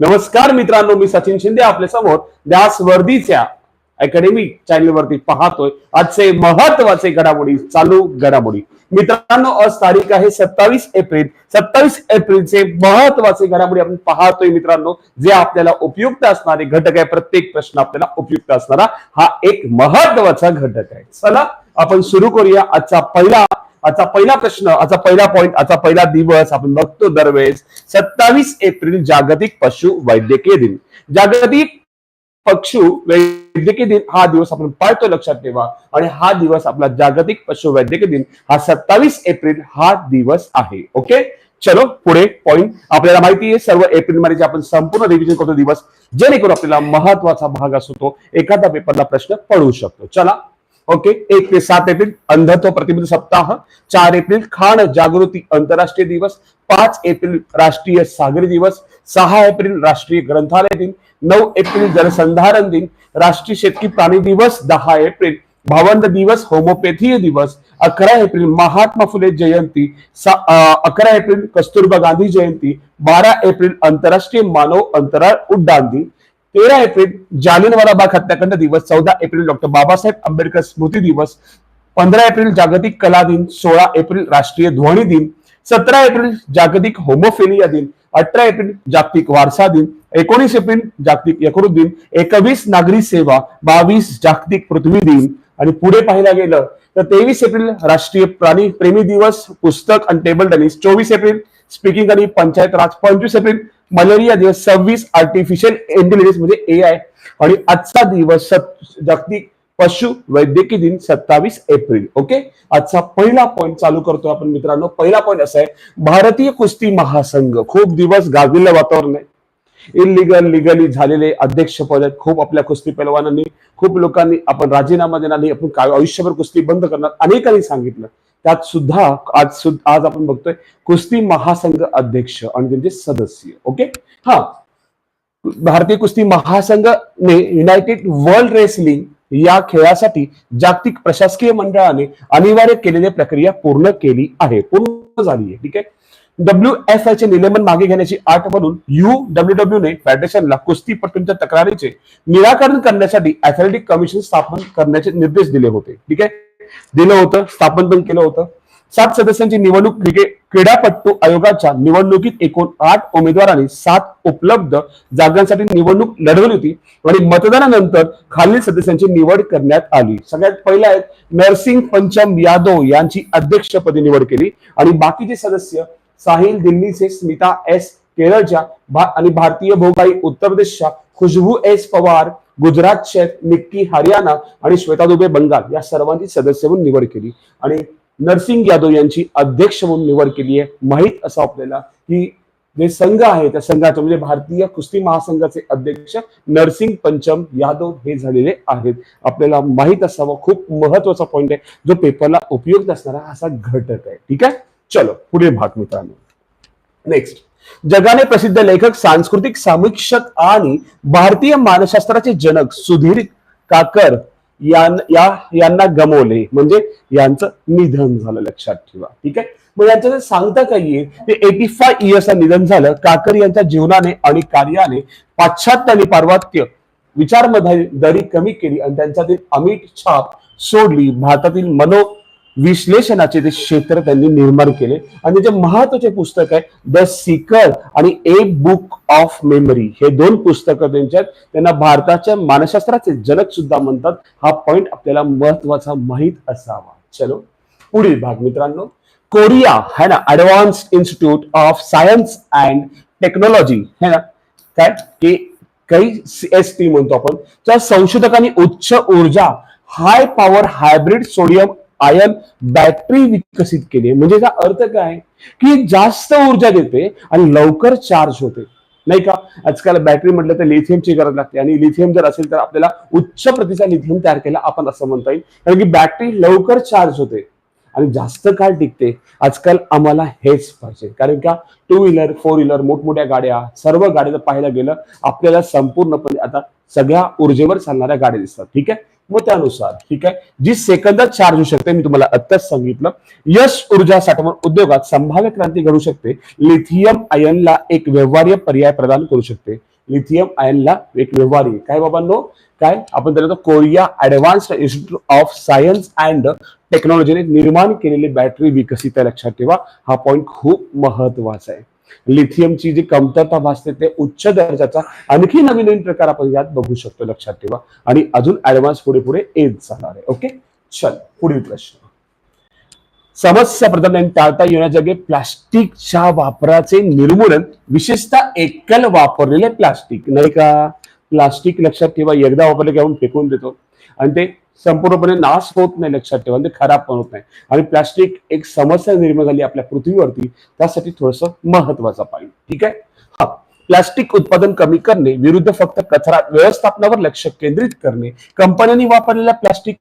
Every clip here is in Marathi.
नमस्कार मित्रांनो मी सचिन शिंदे आपल्यासमोर व्यास वर्दीच्या अकॅडमी चॅनलवरती पाहतोय. आजचे महत्त्वाचे घडामोडी चालू घडामोडी. मित्रांनो आज तारीख आहे सत्तावीस एप्रिल. सत्तावीस एप्रिलचे महत्त्वाचे घडामोडी आपण पाहतोय मित्रांनो. जे आपल्याला उपयुक्त असणारे घटक आहे प्रत्येक प्रश्न आपल्याला उपयुक्त असणारा हा एक महत्त्वाचा घटक आहे. चला आपण सुरू करूया आजचा पहिला आजचा पहिला प्रश्न आजचा पहिला पॉइंट आजचा पहिला दिवस आपण बघतो दरवेळेस. सत्तावीस एप्रिल जागतिक पशु वैद्यकीय दिन. जागतिक पशु वैद्यकीय दिन हा दिवस आपण पाळतो लक्षात ठेवा. आणि हा दिवस आपला जागतिक पशु वैद्यकीय दिन हा सत्तावीस एप्रिल हा दिवस आहे. ओके? चलो पुढे पॉइंट आपल्याला माहिती आहे सर्व एप्रिलमध्ये जे आपण संपूर्ण रिव्हिजन करतो दिवस जेणेकरून आपल्याला महत्त्वाचा भाग असतो एखादा पेपरला प्रश्न पडू शकतो. चला ओके एक ते सात एप्रिल अंधत्व प्रतिबंध सप्ताह चार एप्रिल खाण जागृती आंतरराष्ट्रीय दिवस पाच एप्रिल राष्ट्रीय सागरी दिवस सहा एप्रिल राष्ट्रीय ग्रंथालय दिन नऊ एप्रिल जलसंधारण दिन राष्ट्रीय शेतकी प्राणी दिवस दहा एप्रिल भावंड दिवस होमोपॅथी दिवस अकरा एप्रिल महात्मा फुले जयंती अकरा एप्रिल कस्तुरबा गांधी जयंती बारा एप्रिल आंतरराष्ट्रीय मानव अंतराळ उड्डाण दिन तेरा एप्रिल जालियनवाला बाग हत्याकांड दिवस चौदा एप्रिल डॉक्टर बाबासाहेब आंबेडकर स्मृती दिवस पंधरा एप्रिल जागतिक कला दिन सोळा एप्रिल राष्ट्रीय ध्वनी दिन सतरा एप्रिल जागतिक होमोफेलिया दिन अठरा एप्रिल जागतिक वारसा दिन एकोणीस एप्रिल जागतिक यकृत दिन एकवीस नागरी सेवा बावीस जागतिक पृथ्वी दिन आणि पुढे पाहायला गेलं तर तेवीस एप्रिल राष्ट्रीय प्राणी प्रेमी दिवस पुस्तक आणि टेबल टेनिस चोवीस एप्रिल स्पीकिंग आणि पंचायत राज. पंचवीस एप्रिल मलेरिया दिवस सव्वीस आर्टिफिशियल इंटेलिजन्स म्हणजे ए आय आणि आजचा दिवस जागतिक पशु वैद्यकीय दिन सत्तावीस एप्रिल. ओके? आजचा पहिला पॉईंट चालू करतो आपण मित्रांनो. पहिला पॉईंट असा आहे भारतीय कुस्ती महासंघ खूप दिवस गाजलेलं वातावरण आहे. इलिगल लिगली झालेले अध्यक्ष पद आहेत. खूप आपल्या कुस्ती पैलवानांनी खूप लोकांनी आपण राजीनामा देणार नाही. आपण काय आयुष्यभर कुस्ती बंद करणार? अनेकांनी सांगितलं. त्यात सुद्धा आज सुद्धा आज आपण बघतोय कुस्ती महासंघ अध्यक्ष आणि त्यांचे सदस्य ओके? हा. भारतीय कुस्ती महासंघने युनायटेड वर्ल्ड रेसलिंग या खेळासाठी जागतिक प्रशासकीय मंडळाने अनिवार्य केलेली प्रक्रिया पूर्ण केली आहे. पूर्ण झाली आहे ठीक आहे? डब्ल्यू एफ चे निलंबन मागे घेण्याची आठ म्हणून यू डब्ल्यू डब्ल्यू ने फेडरेशनला कुस्तीपटूंच्या तक्रारीचे निराकरण करण्यासाठी ऍथलेटिक कमिशन स्थापन करण्याचे निर्देश दिले होते ठीक आहे? दिलं होतं स्थापन पण केलं होतं. सात सदस्यांची निवडणूक क्रीडापटू आयोगाच्या निवडणुकीत एकूण आठ उमेदवारांनी सात उपलब्ध जागांसाठी निवडणूक लढवली होती आणि मतदानानंतर खालील सदस्यांची निवड करण्यात आली. सगळ्यात पहिले आहेत नरसिंग पंचम यादव यांची अध्यक्षपदी निवड केली आणि बाकीचे सदस्य साहिल दिल्लीचे स्मिता एस केरळच्या भा- आणि भारतीय भोगाई उत्तर प्रदेशच्या खुशबू एस पवार गुजरात शेफ निक्की हरियाणा आणि श्वेता दुबे बंगाल या सर्वांची सदस्य म्हणून निवड केली. आणि नरसिंग यादव यांची अध्यक्ष म्हणून निवड केली आहे. माहीत असं आपल्याला की जे संघ आहे त्या संघाचे म्हणजे भारतीय कुस्ती महासंघाचे अध्यक्ष नरसिंग पंचम यादव हे झालेले आहेत. आपल्याला माहीत असावं खूप महत्त्वाचा पॉईंट आहे. जो पेपरला उपयुक्त असणारा असा घटक आहे. ठीक आहे? चलो पुढे भाग मित्रांनो. नेक्स्ट जगाने प्रसिद्ध लेखक सांस्कृतिक समीक्षक आणि भारतीय मानसशास्त्राचे जनक सुधीर काकर या यांना गमवले. म्हणजे यांचं निधन झालं लक्षात ठेवा. ठीक आहे? मग यांचं जे सांगता काही येईल ते एटी फाय इयर्सला निधन झालं. काकर यांच्या जीवनाने आणि कार्याने पाश्चात्य आणि पार्वत्य विचारमध्ये दरी कमी केली आणि त्यांच्यातील अमिट छाप सोडली. भारतातील मनो विश्लेषणाचे ते क्षेत्र त्यांनी निर्माण केले. आणि जे महत्त्वाचे पुस्तक आहे द सीकर आणि ए बुक ऑफ मेमरी हे दोन पुस्तकं त्यांच्यात त्यांना भारताच्या मानसशास्त्राचे जनक सुद्धा म्हणतात. हा पॉइंट आपल्याला महत्त्वाचा माहीत असावा. चलो पुढील भाग मित्रांनो. कोरिया है ना advance institute of science and technology है ना? काय? की काही एस टी म्हणतो आपण. त्या संशोधकांनी उच्च ऊर्जा high power hybrid sodium ion battery विकसित केली म्हणजे याचा अर्थ काय? की जास्त ऊर्जा देते आणि लवकर चार्ज होते. नाही का? आजकाल बॅटरी म्हटलं तर लिथियमची गरज लागते. आणि लिथियम जर असेल तर आपल्याला उच्च प्रतीचा लिथियम तयार केला आपण असं म्हणता येईल. कारण की बॅटरी लवकर चार्ज होते आणि जास्त काळ टिकते. आजकाल आम्हाला हेच पाहिजे. कारण का? टू व्हीलर फोर व्हीलर मोठमोठ्या गाड्या सर्व गाड्या जर पाहायला गेलं आपल्याला संपूर्णपणे आता सगळ्या ऊर्जेवर चालणाऱ्या गाड्या दिसतात. ठीक आहे? मग त्यानुसार ठीक आहे? जी सेकंदात चार्ज होऊ शकते मी तुम्हाला आत्ताच सांगितलं. यश ऊर्जा साठवण उद्योगात संभाव्य क्रांती घडू शकते. लिथियम आयनला एक व्यवहार्य पर्याय प्रदान करू शकते. लिथियम आयनला एक व्यवहार्य. काय बाबांनो? काय? आपण त्याला Korea advanced institute of science and टेक्नॉलॉजीने निर्माण केलेली बॅटरी विकसित आहे. लक्षात ठेवा. हा पॉईंट खूप महत्त्वाचा आहे. लिथियमची जी कमतरता भासते ते उच्च दर्जाचा आणखी नवीन नवीन प्रकार आपण यात बघू शकतो लक्षात ठेवा. आणि अजून ऍडव्हान्स पुढे पुढे येत जाणार आहे ओके चल पुढील प्रश्न. समस्या प्रधान टाळता येण्याजागे प्लास्टिकच्या वापराचे निर्मूलन विशेषतः एकल वापरलेले प्लास्टिक नाही का? प्लास्टिक लक्षात ठेवा एकदा वापरले की आपण फेकून देतो. आणि ते संपूर्णपणे नाश होत नाही लक्षात ठेवा म्हणजे ते खराब पण होत नाही. आणि प्लास्टिक एक समस्या निर्माण झाली आपल्या पृथ्वीवरती त्यासाठी थोडस महत्त्वाचा पाहिजे ठीक आहे? हा प्लास्टिक उत्पादन कमी करणे विरुद्ध फक्त कचरा व्यवस्थापनावर लक्ष केंद्रित करणे कंपन्यांनी वापरलेल्या प्लास्टिक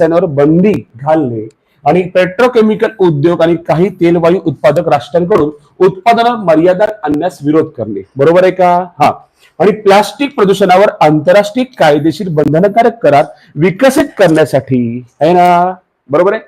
त्यांवर बंदी घालणे आणि पेट्रोकेमिकल उद्योग आणि काही तेलवायू उत्पादक राष्ट्रांकडून उत्पादनावर मर्यादा आणण्यास विरोध करणे. बरोबर आहे का? हा. आणि प्लास्टिक प्रदूषणावर आंतरराष्ट्रीय कायदेशीर बंधनकारक करार विकसित करण्यासाठी आहे ना? बरोबर आहे?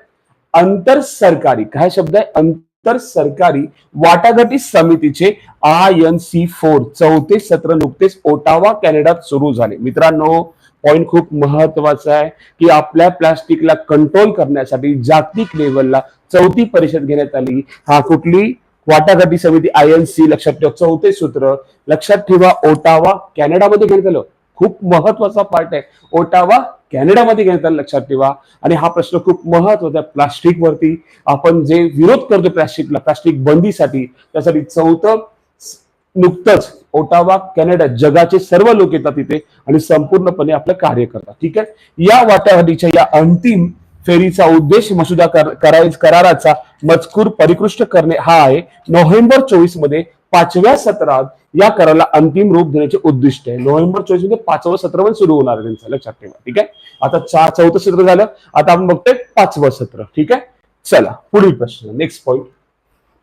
आंतर सरकारी काय शब्द आहे? आंतर सरकारी वाटाघाटी समितीचे आय एन सी फोर चौथे सत्र नुकतेच ओटावा कॅनडात सुरू झाले. मित्रांनो पॉईंट खूप महत्त्वाचा आहे की आपल्या प्लास्टिकला कंट्रोल करण्यासाठी जागतिक लेवलला चौथी परिषद घेण्यात आली. हा कुठली? वाटाघाटी समिती आय एन सी लक्षात ठेवा. चौथे सूत्र लक्षात ठेवा ओटावा कॅनडामध्ये घेण्यात आलं. खूप महत्त्वाचा पार्ट आहे. ओटावा कॅनडामध्ये घेण्यात आलं लक्षात ठेवा. आणि हा प्रश्न खूप महत्त्वाचा आहे प्लास्टिकवरती. आपण जे विरोध करतो प्लास्टिकला प्लास्टिक बंदीसाठी त्यासाठी चौथं नुकतंच ओटावा कॅनडा जगाचे सर्व लोक येतात तिथे आणि संपूर्णपणे आपलं कार्य करतात. ठीक आहे? या वाटाघाटीच्या या अंतिम फेरीचा उद्देश मसुदा कर- कराराचा मजकूर परिकृष्ट करणे हा आहे. नोव्हेंबर चोवीसमध्ये पाचव्या सत्रात या कराराला अंतिम रूप देण्याचे उद्दिष्ट आहे. नोव्हेंबर चोवीसमध्ये पाचवं सत्र पण सुरू होणार आहे त्यांचं लक्षात ठेवा. ठीक आहे? आता चार चौथं सत्र झालं. आता आपण बघतोय पाचवं सत्र. ठीक आहे? चला पुढील प्रश्न. नेक्स्ट पॉईंट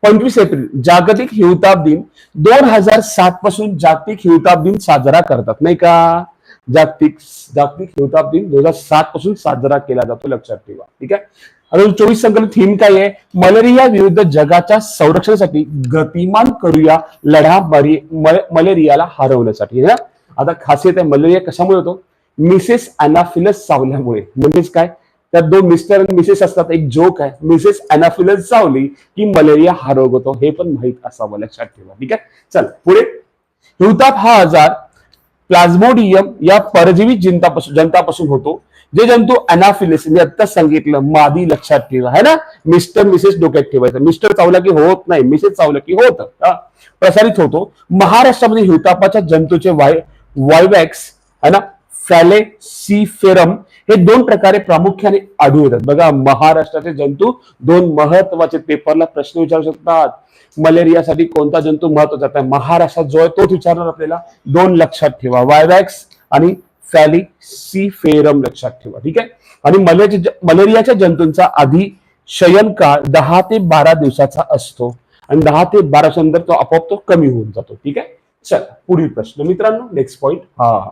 पंचवीस एप्रिल जागतिक हिवताप दिन. दोन हजार सात पासून जागतिक हिवताप दिन साजरा करतात नाही का? जागतिक जागतिक हिवताप दिन दोन हजार सात पासून साजरा केला जातो लक्षात ठेवा. ठीक आहे? अजून चोवीस संकल्प थीम काय आहे? मलेरिया विरुद्ध जगाच्या संरक्षणासाठी गतिमान करूया लढा मरी म- मलेरियाला हरवण्यासाठी आता खासियत आहे मलेरिया कशामुळे होतो? मिसेस अनाफिलस सावल्यामुळे. म्हणजेच काय? त्यात दोन मिस्टर आणि मिसेस असतात. एक जोक आहे. मिसेस अनाफिलस चावली की मलेरिया हा रोग होतो. हे पण माहीत असावं. लक्षात ठेवा. ठीक आहे? चल पुढे. हिवताप हा आजार प्लाझ्मोडियम या परजीवी जनतापासून जंतापासून होतो. जे जंतू अनाफिलिस मी आत्ताच सांगितलं मादी लक्षात ठेवा. है ना? मिस्टर मिसेस डोक्यात ठेवायचं. मिस्टर चावला की होत नाही. मिसेस चावलं की होत. प्रसारित होतो. महाराष्ट्रामध्ये हिवतापाच्या जंतूचे वाय वायवॅक्स है ना? फॅलेसिफेरम हे दोन प्रकारे प्रामुख्याने आढळू येतात. बघा महाराष्ट्राचे जंतू दोन महत्त्वाचे पेपरला प्रश्न विचारू शकतात. मलेरियासाठी कोणता जंतू महत्त्वाचा महाराष्ट्रात जो आहे तोच विचारणार आपल्याला. दोन लक्षात ठेवा. वायवॅक्स आणि फॅलिसिफेरम लक्षात ठेवा. ठीक आहे? आणि मलेरिया मलेरियाच्या जंतूंचा आधी शयनकाळ दहा ते बारा दिवसाचा असतो. आणि दहा ते बारा नंतर तो आपोआप तो कमी होऊन जातो. ठीक आहे? चला पुढील प्रश्न. मित्रांनो नेक्स्ट पॉइंट हा.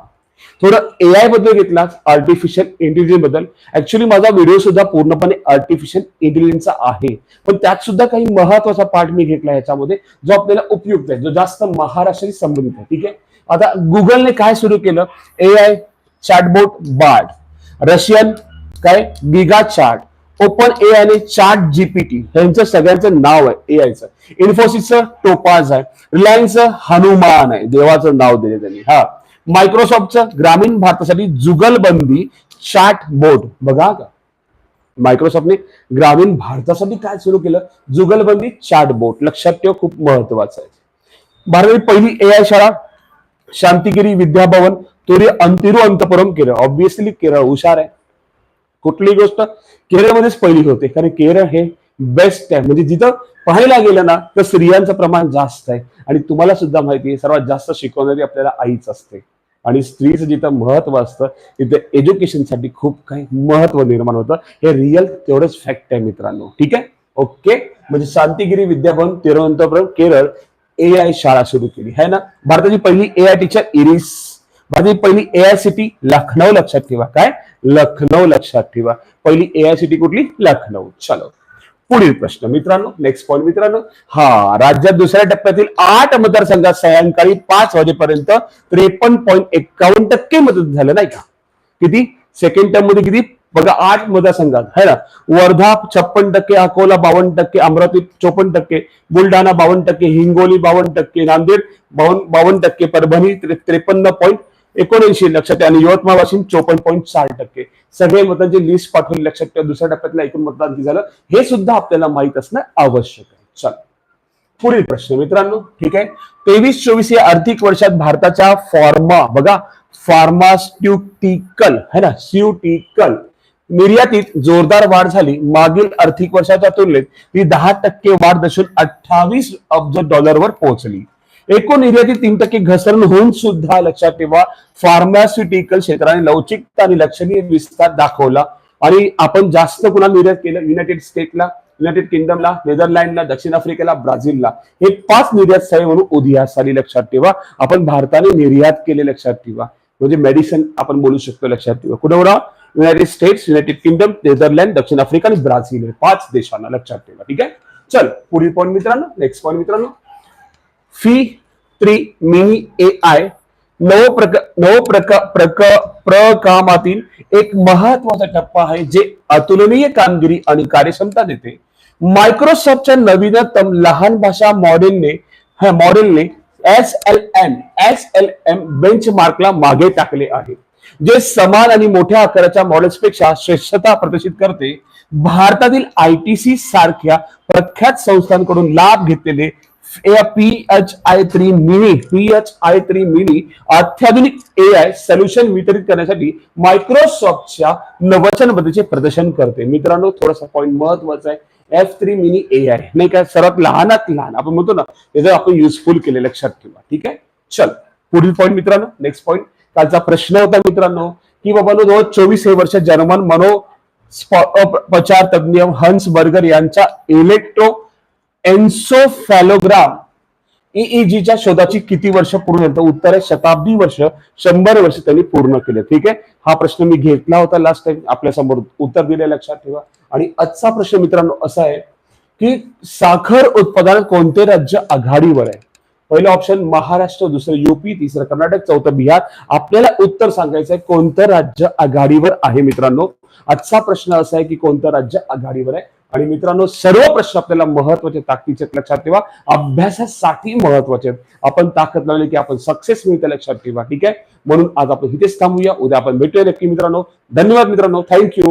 थोडं एआयबद्दल घेतला आर्टिफिशियल इंटेलिजन्सबद्दल. ऍक्च्युली माझा व्हिडिओ सुद्धा पूर्णपणे आर्टिफिशियल इंटेलिजन्सचा आहे. पण त्यात सुद्धा काही महत्त्वाचा पार्ट मी घेतला याच्यामध्ये जो आपल्याला उपयुक्त आहे जो जास्त महाराष्ट्राशी संबंधित आहे. ठीक आहे? आता गुगलने काय सुरू केलं? A I chatbot Bard Russian काय? गिगा चार्ट ओपन ए आणि चार्ट जीपीटी यांचं सगळ्यांचं नाव आहे ए आयचं इन्फोसिसचं टोपाज आहे. रिलायन्सचं हनुमान आहे. देवाचं नाव दिले त्यांनी. हा. मायक्रोसॉफ्टचं ग्रामीण भारतासाठी जुगलबंदी चॅट बोर्ड बघा का? मायक्रोसॉफ्टने ग्रामीण भारतासाठी काय सुरू केलं? जुगलबंदी चॅट बोर्ड लक्षात ठेव खूप महत्वाचं आहे. भारताची पहिली ए आय शाळा शांतिगिरी विद्याभवन तुरी अंतपुरम केरळ. ऑब्विसली केरळ हुशार आहे. कुठली गोष्ट? केरळमध्येच पहिली होते. कारण केरळ हे बेस्ट आहे. म्हणजे जिथं पाहायला गेलं ना तर स्त्रियांचं प्रमाण जास्त आहे. आणि तुम्हाला सुद्धा माहिती आहे सर्वात जास्त शिकवणारी आपल्याला आईच असते. आणि स्त्रीचं जिथं महत्त्व असतं तिथे एज्युकेशनसाठी खूप काही महत्त्व निर्माण होतं. हे रिअल तेवढंच फॅक्ट आहे मित्रांनो. ठीक आहे? ओके म्हणजे शांतिगिरी विद्याभवन तिरुवनंतपुरम केरळ ए आय शाळा सुरू केली. है ना? भारताची पहिली ए आय टीचर इरिस. भारताची पहिली ए आय सिटी लखनौ लक्षात ठेवा. काय? लखनौ लक्षात ठेवा. पहिली ए आय सिटी कुठली? लखनौ. चलो. पुढील प्रश्न. मित्रांनो नेक्स्ट पॉईंट मित्रांनो हा राज्यात दुसऱ्या टप्प्यातील आठ मतदारसंघात सायंकाळी पाच वाजेपर्यंत त्रेपन्न पॉईंट एकावन्न टक्के मतदान झालं नाही का? किती? सेकंड टर्ममध्ये किती? बघा आठ मतदारसंघात. है ना? वर्धा छप्पन टक्के अकोला बावन्न टक्के अमरावती चोपन्न टक्के बुलढाणा बावन्न टक्के हिंगोली बावन्न टक्के नांदेड बावन्न बावन्न टक्के परभणी त्रेपन्न पॉईंट एकोणऐंशी लक्षात आणि यवतमाळ वाशिम चोपन्न पॉईंट साठ टक्के. सगळे मतांची लिस्ट पाठवली लक्षात ठेवा दुसऱ्या टप्प्यातल्या एकूण मतदान किती झालं हे सुद्धा आपल्याला माहीत असणं आवश्यक आहे. चल. पुढील प्रश्न मित्रांनो ठीक आहे? तेवीस चोवीस या आर्थिक वर्षात भारताच्या फॉर्मा बघा फार्मास्युटिकल है ना? स्युटिकल निर्यातीत जोरदार वाढ झाली. मागील आर्थिक वर्षाच्या तुलनेत ही दहा टक्के वाढ दर्शून अठ्ठावीस अब्ज डॉलरवर पोहोचली. एकूण निर्यातीत तीन टक्के घसरण होऊन सुद्धा लक्षात ठेवा. फार्मास्युटिकल क्षेत्राने लवचिकता आणि लक्षणीय विस्तार दाखवला. आणि आपण जास्त कुणाला निर्यात केलं? युनायटेड स्टेटला युनायटेड किंगडमला नेदरलँडला दक्षिण आफ्रिकेला ब्राझीलला. हे पाच निर्यात स्थळे म्हणून उदयास आली लक्षात ठेवा. आपण भारताने निर्यात केले लक्षात ठेवा. म्हणजे मेडिसिन आपण बोलू शकतो लक्षात ठेवा. कुठं United States United Kingdom Netherlands दक्षिण आफ्रिका आणि ब्राझील हे पाच देशांना लक्षात ठेवा. ठीक आहे? चल पुढील पॉईंट मित्रांनो नेक्स्ट पॉईंट मित्रांनो. Phi three mini A I नव प्रक नव प्रक प्रक प्रकामातील एक महत्त्वाचा टप्पा आहे जे अतुलनीय कामगिरी आणि कार्यक्षमता देते. मायक्रोसॉफ्टच्या नवीनतम लहान भाषा मॉडेलने मॉडेलने S L M S L M bench मार्कला मागे टाकले आहे. जे समान आणि मोठ्या आकाराच्या मॉडेल्सपेक्षा श्रेष्ठता प्रदर्शित करते. भारतातील आयटीसी सारख्या प्रख्यात संस्थांकडून लाभ घेतलेले P H I three mini P H I three mini अत्याधुनिक ए आय सोल्युशन वितरित करण्यासाठी मायक्रोसॉफ्टच्या नवचनबद्धतेचे प्रदर्शन करते. मित्रांनो थोडासा पॉईंट महत्त्वाचा आहे. F three mini A I नाही काय सर्वात लहानात लहान. आपण म्हणतो ना त्याचं आपण युजफुल केले लक्षात ठेवा. ठीक आहे? चल. पुढील पॉईंट मित्रांनो. नेक्स्ट पॉईंट कालचा प्रश्न होता मित्रांनो की बाबा दोन हजार चोवीस हे वर्ष जर्मन मनो प्रचार तज्ञ हंस बर्गर यांच्या इलेक्ट्रो एन्सोफॅलोग्राम. ईईजीच्या शोधाची किती वर्ष पूर्ण झाली? उत्तर आहे शताब्दी वर्ष शंभर वर्ष त्यांनी पूर्ण केले. ठीक आहे? हा प्रश्न मी घेतला होता लास्ट टाइम आपल्यासमोर उत्तर दिले लक्षात ठेवा. आणि आजचा प्रश्न मित्रांनो असा आहे की साखर उत्पादनात कोणते राज्य आघाडीवर आहे? पहिलं ऑप्शन महाराष्ट्र. दुसरं युपी तिसरं कर्नाटक. चौथं बिहार. आपल्याला उत्तर सांगायचं आहे कोणतं राज्य आघाडीवर आहे मित्रांनो? आजचा प्रश्न असा आहे की कोणतं राज्य आघाडीवर आहे? आणि मित्रांनो सर्व प्रश्न आपल्याला महत्त्वाचे ताकदीचे लक्षात ठेवा. अभ्यासासाठी महत्त्वाचे आहेत. आपण ताकद लावली की आपण सक्सेस मिळते लक्षात ठेवा. ठीक आहे? म्हणून आज आपण इथेच थांबूया. उद्या आपण भेटूया नक्की मित्रांनो. धन्यवाद मित्रांनो. थँक्यू